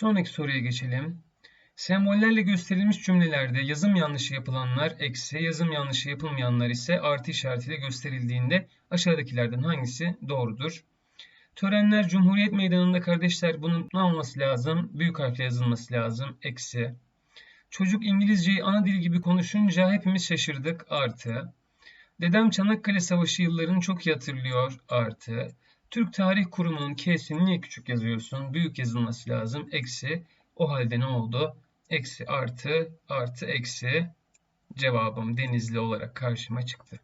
sonraki soruya geçelim. Sembollerle gösterilmiş cümlelerde yazım yanlışı yapılanlar eksi, yazım yanlışı yapılmayanlar ise artı işaretiyle gösterildiğinde aşağıdakilerden hangisi doğrudur? Törenler Cumhuriyet Meydanı'nda kardeşler bunun ne olması lazım? Büyük harfle yazılması lazım. Eksi. Çocuk İngilizceyi ana dil gibi konuşunca hepimiz şaşırdık. Artı. Dedem Çanakkale Savaşı yıllarını çok iyi hatırlıyor. Artı. Türk Tarih Kurumu'nun K'sini niye küçük yazıyorsun? Büyük yazılması lazım. Eksi. O halde ne oldu? Eksi artı artı eksi. Cevabım Denizli olarak karşıma çıktı.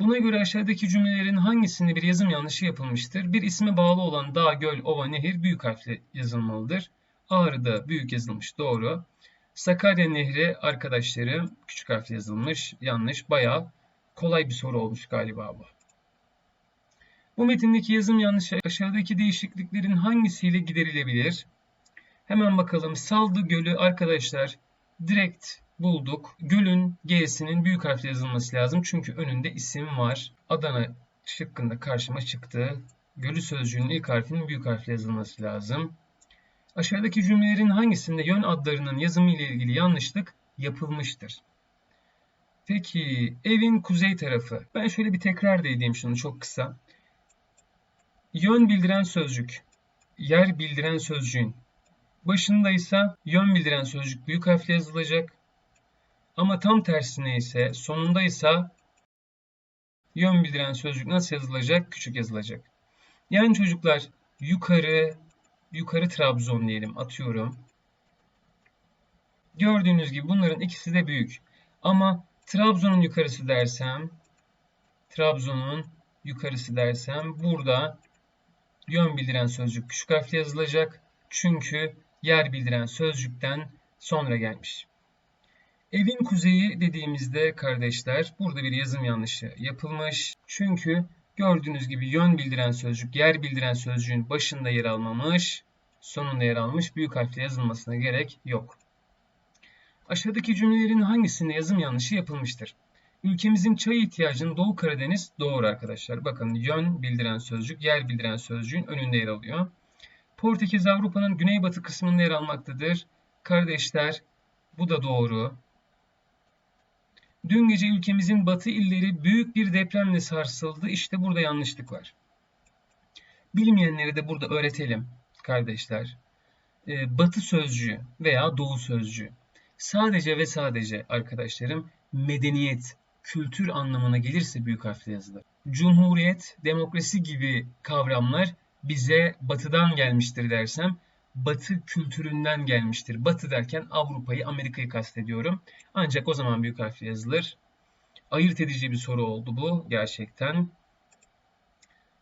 Buna göre aşağıdaki cümlelerin hangisinde bir yazım yanlışı yapılmıştır? Bir isme bağlı olan dağ, göl, ova, nehir büyük harfle yazılmalıdır. Ağrı'da büyük yazılmış doğru. Sakarya Nehri arkadaşları küçük harfle yazılmış yanlış. Bayağı kolay bir soru olmuş galiba bu. Bu metindeki yazım yanlışı aşağıdaki değişikliklerin hangisiyle giderilebilir? Hemen bakalım. Saldı Gölü arkadaşlar direkt bulduk. Gölün G'sinin büyük harfle yazılması lazım. Çünkü önünde isim var. Adana şıkkında karşıma çıktı. Gölü sözcüğünün ilk harfinin büyük harfle yazılması lazım. Aşağıdaki cümlelerin hangisinde yön adlarının yazımı ile ilgili yanlışlık yapılmıştır? Peki evin kuzey tarafı. Ben şöyle bir tekrar da edeyim şunu çok kısa. Yön bildiren sözcük, yer bildiren sözcüğün başında ise yön bildiren sözcük büyük harfle yazılacak. Ama tam tersine ise sonunda ise yön bildiren sözcük nasıl yazılacak? Küçük yazılacak. Yani çocuklar yukarı, yukarı Trabzon diyelim atıyorum. Gördüğünüz gibi bunların ikisi de büyük. Ama Trabzon'un yukarısı dersem, Trabzon'un yukarısı dersem burada yön bildiren sözcük küçük harfle yazılacak. Çünkü yer bildiren sözcükten sonra gelmiş. Evin kuzeyi dediğimizde kardeşler burada bir yazım yanlışı yapılmış. Çünkü gördüğünüz gibi yön bildiren sözcük yer bildiren sözcüğün başında yer almamış, sonunda yer almış. Büyük harfle yazılmasına gerek yok. Aşağıdaki cümlelerin hangisinde yazım yanlışı yapılmıştır? Ülkemizin çay ihtiyacını Doğu Karadeniz doğru arkadaşlar. Bakın yön bildiren sözcük, yer bildiren sözcüğün önünde yer alıyor. Portekiz Avrupa'nın güneybatı kısmında yer almaktadır. Kardeşler bu da doğru. Dün gece ülkemizin batı illeri büyük bir depremle sarsıldı. İşte burada yanlışlık var. Bilmeyenleri de burada öğretelim kardeşler. Ee, batı sözcüğü veya doğu sözcüğü sadece ve sadece arkadaşlarım medeniyet, kültür anlamına gelirse büyük harfle yazılır. Cumhuriyet, demokrasi gibi kavramlar bize batıdan gelmiştir dersem batı kültüründen gelmiştir. Batı derken Avrupa'yı, Amerika'yı kastediyorum. Ancak o zaman büyük harfle yazılır. Ayırt edici bir soru oldu bu gerçekten.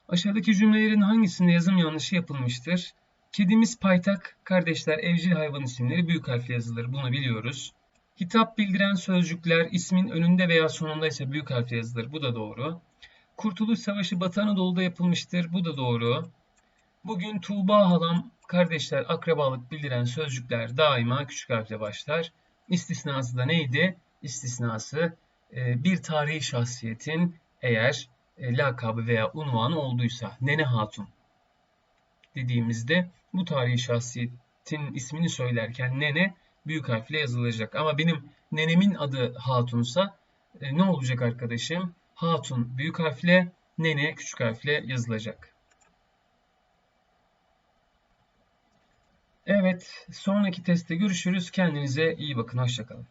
Aşağıdaki cümlelerin hangisinde yazım yanlışı yapılmıştır? Kedimiz paytak, kardeşler evcil hayvan isimleri büyük harfle yazılır. Bunu biliyoruz. Hitap bildiren sözcükler ismin önünde veya sonunda ise büyük harfle yazılır. Bu da doğru. Kurtuluş Savaşı Batı Anadolu'da yapılmıştır. Bu da doğru. Bugün Tuğba halam, kardeşler, akrabalık bildiren sözcükler daima küçük harfle başlar. İstisnası da neydi? İstisnası e, bir tarihi şahsiyetin eğer e, lakabı veya unvanı olduysa Nene Hatun dediğimizde bu tarihi şahsiyetin ismini söylerken Nene büyük harfle yazılacak. Ama benim nenemin adı Hatun'sa e, ne olacak arkadaşım? Hatun büyük harfle, Nene küçük harfle yazılacak. Evet, sonraki testte görüşürüz. Kendinize iyi bakın. Hoşçakalın.